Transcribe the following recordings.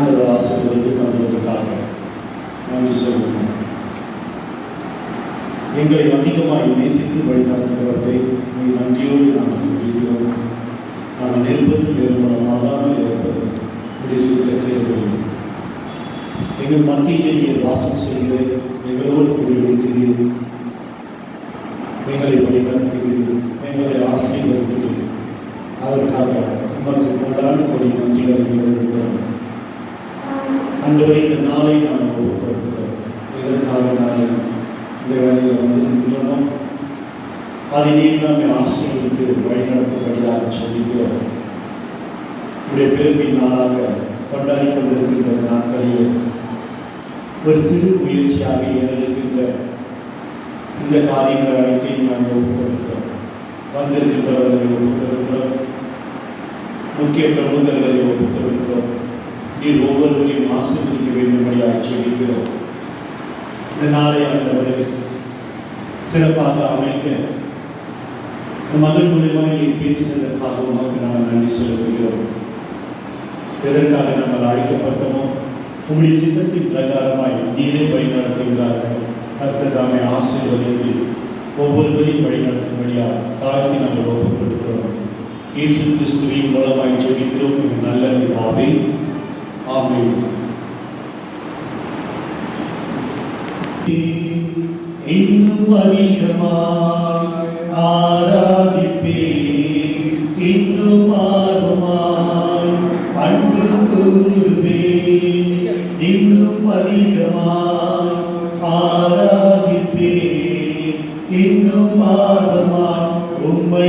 ஆண்டவர் ஆசீர்வதித்து தந்ததற்காக நன்றி சொல்லுங்கள் எங்களை அதிகமாக நேசித்து வழிநடத்துகிறவர்களை நீ நன்றியோடு நாங்கள் துதிக்கிறோம். நாங்கள் நிற்பது நிறுவனம் ஆகாமல் இருப்பது உடைய சுத்த கேள்வி எங்கள் மத்தியில் நீர் வாசம் செய்கிறேன். அதை நீர் நம்மை ஆசீர்வதித்து வழிநடத்தும்படியாக சொல்லிக்கிறோம் உடைய பெருமையின் நாளாக கொண்டாடி கொண்டிருக்கின்ற நாட்களிலே ஒரு சிறு முயற்சியாக ஏறெடுக்கின்ற இந்த காரியங்கள் அனைத்தையும் நாங்கள் ஒப்புக்கொடுக்கிறோம் வந்திருக்கின்றவர்களை ஒப்புக்கொடுக்கிறோம் முக்கிய பிரமுகர்களை ஒப்புக்கொடுக்கிறோம் நீர் ஒவ்வொருவரையும் ஆசீர்வதிக்க வேண்டும்படியாக சொல்லிக்கிறோம் இந்த நாளை ஆண்டவரை சிறப்பாக அமைக்க இந்த மதன் மூலியமாக நீர் பேசினதற்காக உனக்கு நாங்கள் நன்றி செலுத்துகிறோம் எதற்காக நாங்கள் அழைக்கப்பட்டோமோ உங்களுடைய சித்தத்தின் பிரகாரமாய் நீரே வழிநடத்துகிறார்கள் கர்த்தர் தாமே ஆசீர்வதித்து ஒவ்வொருவரையும் வழிநடத்தும்படியாக தாழ்த்தி நாங்கள் ஒப்புக்கொடுக்கிறோம். இயேசு கிறிஸ்துவின் மூலமாய் ஜெபிக்கிறோம். நல்ல ஆவே ஆமே Thank you. இன்னும் அதிகமாய் ஆராதிப்பே இன்னும் ஆர்வமாய் அன்பு கூறுவே இன்னும் அதிகமாய் ஆராதிப்பே இன்னும் ஆர்வமாய் உம்மை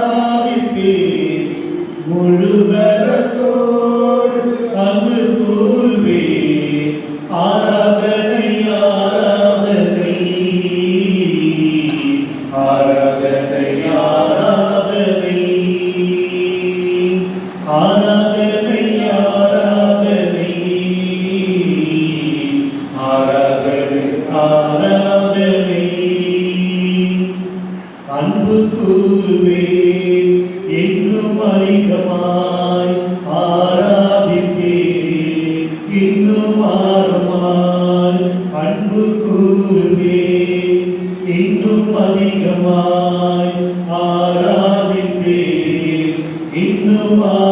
முழுவதத்தோடு அன்பு கூறுவேன் இன்னும் அதிகமாய் ஆராதிப்பேன் இன்னும் ஆரமாய் அன்பு கூறுவேன் இன்னும் அதிகமாய் ஆராதிப்பேன் இன்னும் ஆ